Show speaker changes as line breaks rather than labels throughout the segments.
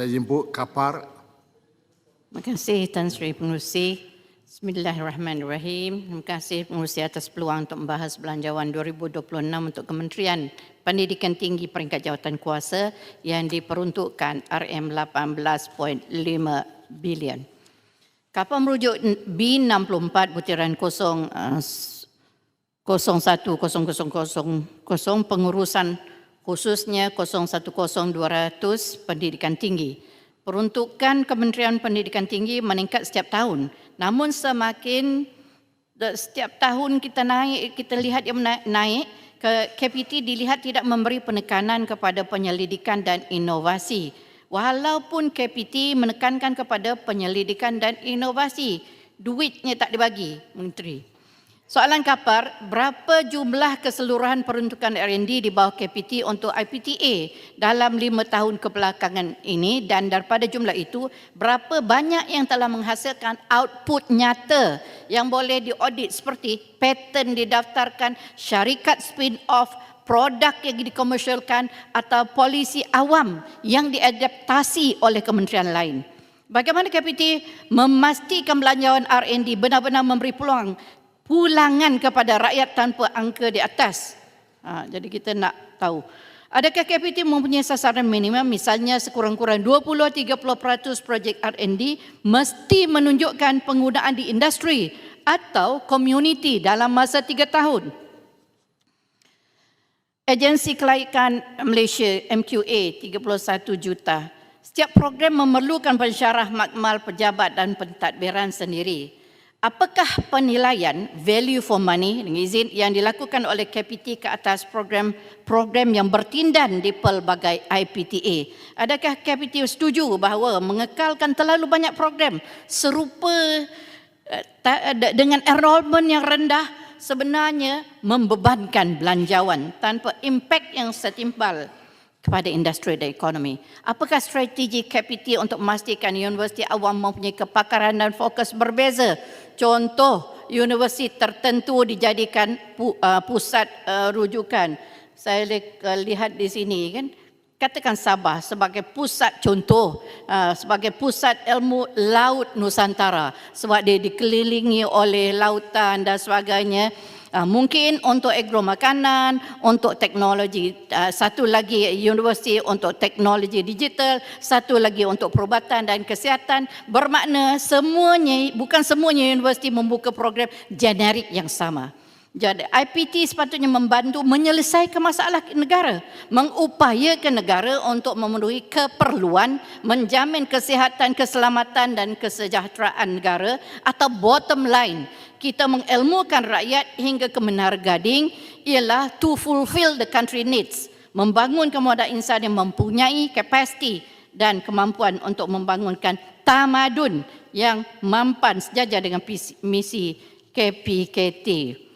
Saya jemput Kapar.
Terima kasih Tan Sri Pengerusi. Bismillahirrahmanirrahim. Terima kasih Pengerusi atas peluang untuk membahas belanjawan 2026 untuk Kementerian Pendidikan Tinggi Peringkat Jawatan Kuasa yang diperuntukkan RM18.5 bilion. Kapal merujuk B64 butiran kosong uh, 0100000 pengurusan khususnya 010200 pendidikan tinggi. Peruntukan Kementerian Pendidikan Tinggi meningkat setiap tahun. Namun semakin setiap tahun kita naik, kita lihat dia mena- naik, ke KPT dilihat tidak memberi penekanan kepada penyelidikan dan inovasi. Walaupun KPT menekankan kepada penyelidikan dan inovasi, duitnya tak dibagi, Menteri. Soalan kapar, berapa jumlah keseluruhan peruntukan R&D di bawah KPT untuk IPTA dalam lima tahun kebelakangan ini dan daripada jumlah itu, berapa banyak yang telah menghasilkan output nyata yang boleh diaudit seperti patent didaftarkan, syarikat spin-off, produk yang dikomersialkan atau polisi awam yang diadaptasi oleh kementerian lain. Bagaimana KPT memastikan belanjawan R&D benar-benar memberi peluang pulangan kepada rakyat tanpa angka di atas. Ha, jadi kita nak tahu. Adakah KPT mempunyai sasaran minimum misalnya sekurang-kurang 20-30% projek R&D mesti menunjukkan penggunaan di industri atau community dalam masa tiga tahun? Agensi Kelaikan Malaysia MQA 31 juta. Setiap program memerlukan pensyarah makmal pejabat dan pentadbiran sendiri. Apakah penilaian value for money dengan izin yang dilakukan oleh KPT ke atas program-program yang bertindan di pelbagai IPTA? Adakah KPT setuju bahawa mengekalkan terlalu banyak program serupa eh, de- dengan enrolment yang rendah sebenarnya membebankan belanjawan tanpa impak yang setimpal kepada industri dan ekonomi. Apakah strategi KPT untuk memastikan universiti awam mempunyai kepakaran dan fokus berbeza? Contoh, universiti tertentu dijadikan uh, pusat uh, rujukan. Saya uh, lihat di sini kan, katakan Sabah sebagai pusat contoh, sebagai pusat ilmu laut Nusantara sebab dia dikelilingi oleh lautan dan sebagainya. Uh, mungkin untuk agro makanan, untuk teknologi, uh, satu lagi universiti untuk teknologi digital, satu lagi untuk perubatan dan kesihatan. Bermakna semuanya, bukan semuanya universiti membuka program generik yang sama. Jadi IPT sepatutnya membantu menyelesaikan masalah negara, mengupayakan negara untuk memenuhi keperluan, menjamin kesihatan, keselamatan dan kesejahteraan negara atau bottom line kita mengelmukan rakyat hingga ke menar gading ialah to fulfill the country needs, membangun kemudahan insan yang mempunyai kapasiti dan kemampuan untuk membangunkan tamadun yang mampan sejajar dengan misi KPKT.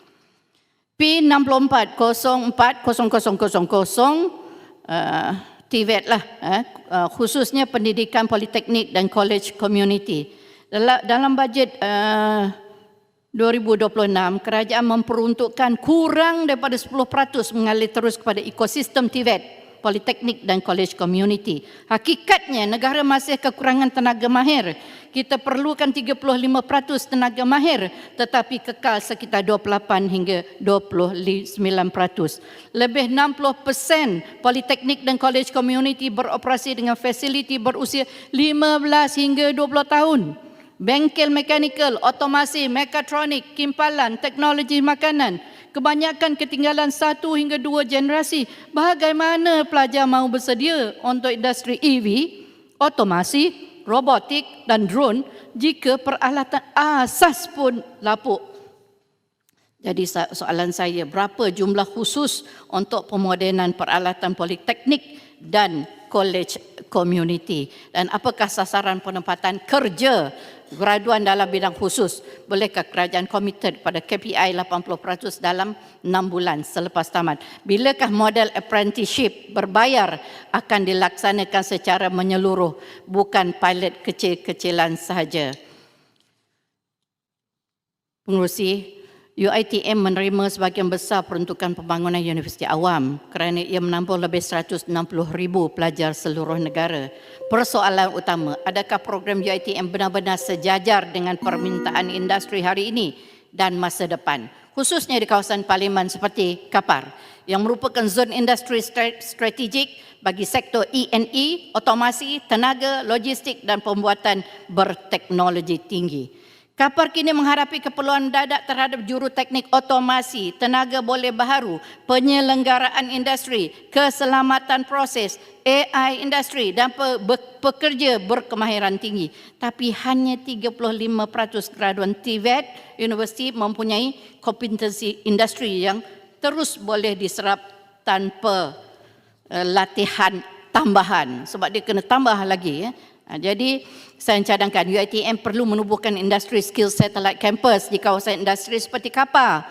P64 040000 uh, TVET lah eh, uh, khususnya pendidikan politeknik dan college community. Dalam, dalam bajet uh, 2026 kerajaan memperuntukkan kurang daripada 10% mengalir terus kepada ekosistem TVET politeknik dan college community. Hakikatnya negara masih kekurangan tenaga mahir. Kita perlukan 35% tenaga mahir tetapi kekal sekitar 28 hingga 29%. Lebih 60% politeknik dan college community beroperasi dengan fasiliti berusia 15 hingga 20 tahun. Bengkel mekanikal, otomasi, mekatronik, kimpalan, teknologi makanan, kebanyakan ketinggalan satu hingga dua generasi. Bagaimana pelajar mahu bersedia untuk industri EV, otomasi, robotik dan drone jika peralatan asas pun lapuk? Jadi soalan saya, berapa jumlah khusus untuk pemodenan peralatan politeknik dan college community? Dan apakah sasaran penempatan kerja graduan dalam bidang khusus? Bolehkah kerajaan komited pada KPI 80% dalam 6 bulan selepas tamat? Bilakah model apprenticeship berbayar akan dilaksanakan secara menyeluruh bukan pilot kecil-kecilan sahaja? Pengurusi, UiTM menerima sebahagian besar peruntukan pembangunan universiti awam kerana ia menampung lebih 160,000 pelajar seluruh negara. Persoalan utama, adakah program UiTM benar-benar sejajar dengan permintaan industri hari ini dan masa depan? Khususnya di kawasan parlimen seperti Kapar yang merupakan zon industri stra- strategik bagi sektor E&E, otomasi, tenaga, logistik dan pembuatan berteknologi tinggi. Kapar kini menghadapi keperluan mendadak terhadap juru teknik otomasi, tenaga boleh baharu, penyelenggaraan industri, keselamatan proses, AI industri dan pekerja berkemahiran tinggi. Tapi hanya 35% graduan TVET universiti mempunyai kompetensi industri yang terus boleh diserap tanpa uh, latihan tambahan sebab dia kena tambah lagi ya. Jadi saya cadangkan UiTM perlu menubuhkan industri skill satellite campus di kawasan industri seperti Kapar.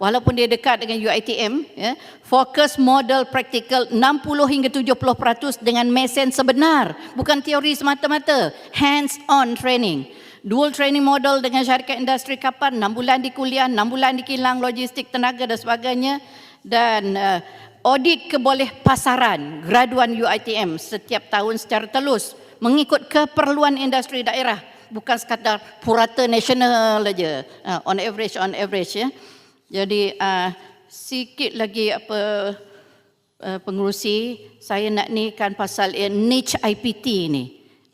Walaupun dia dekat dengan UiTM, ya, fokus model praktikal 60 hingga 70% dengan mesin sebenar, bukan teori semata-mata, hands-on training. Dual training model dengan syarikat industri kapal, 6 bulan di kuliah, 6 bulan di kilang, logistik, tenaga dan sebagainya. Dan uh, audit keboleh pasaran graduan UiTM setiap tahun secara telus mengikut keperluan industri daerah. Bukan sekadar purata nasional aja. Uh, on average on average ya. Jadi uh, sikit lagi apa uh, pengurusi saya nak ni kan pasal uh, niche IPT ni.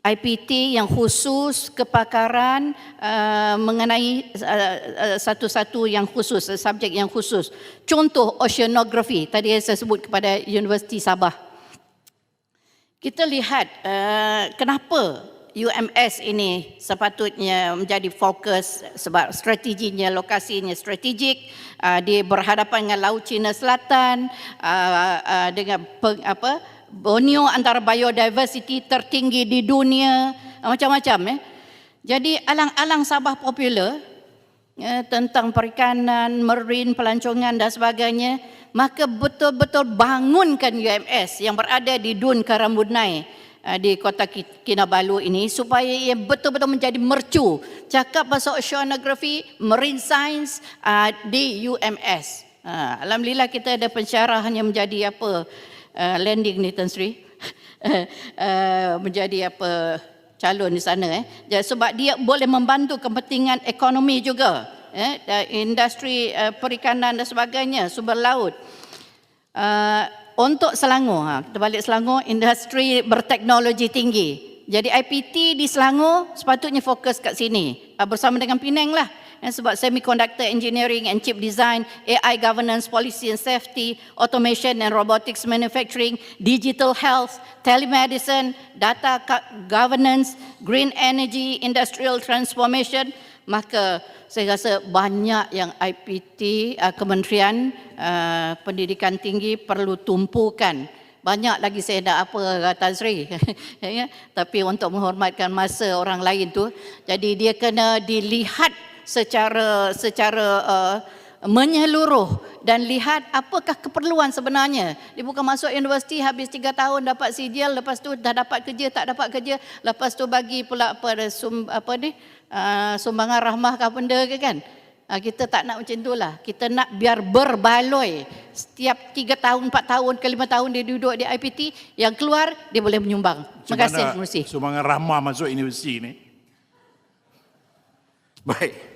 IPT yang khusus kepakaran uh, mengenai uh, uh, satu-satu yang khusus uh, subjek yang khusus. Contoh oceanography. Tadi saya sebut kepada Universiti Sabah kita lihat uh, kenapa UMS ini sepatutnya menjadi fokus sebab strateginya, lokasinya strategik, uh, dia berhadapan dengan Laut Cina Selatan, uh, uh, dengan pe, apa Borneo antara biodiversity tertinggi di dunia, uh, macam-macam. Eh. Jadi alang-alang Sabah popular ya, tentang perikanan, marine, pelancongan dan sebagainya, maka betul-betul bangunkan UMS yang berada di Dun Karambunai uh, di kota Ki- Kinabalu ini supaya ia betul-betul menjadi mercu cakap pasal oceanography, marine science uh, di UMS. Uh, Alhamdulillah kita ada pensyarah yang menjadi apa uh, landing ni Tan Sri. uh, menjadi apa calon di sana eh. Sebab dia boleh membantu kepentingan ekonomi juga eh industri uh, perikanan dan sebagainya sumber laut. Uh, untuk Selangor, ha, kita balik Selangor, industri berteknologi tinggi. Jadi IPT di Selangor sepatutnya fokus kat sini uh, bersama dengan Penang lah. Eh, sebab semiconductor engineering and chip design, AI governance, policy and safety, automation and robotics manufacturing, digital health, telemedicine, data governance, green energy, industrial transformation, maka saya rasa banyak yang IPT uh, Kementerian uh, Pendidikan Tinggi perlu tumpukan. Banyak lagi saya nak apa Tan Sri. ya, tapi untuk menghormatkan masa orang lain tu, jadi dia kena dilihat secara secara uh, menyeluruh dan lihat apakah keperluan sebenarnya. Dia bukan masuk universiti habis tiga tahun dapat sijil, lepas tu dah dapat kerja, tak dapat kerja, lepas tu bagi pula apa, apa ni, uh, sumbangan rahmah ke apa benda ke kan. Uh, kita tak nak macam itulah. Kita nak biar berbaloi. Setiap tiga tahun, empat tahun ke lima tahun dia duduk di IPT, yang keluar dia boleh menyumbang. Terima kasih, terima kasih.
Sumbangan rahmah masuk universiti ni. Baik.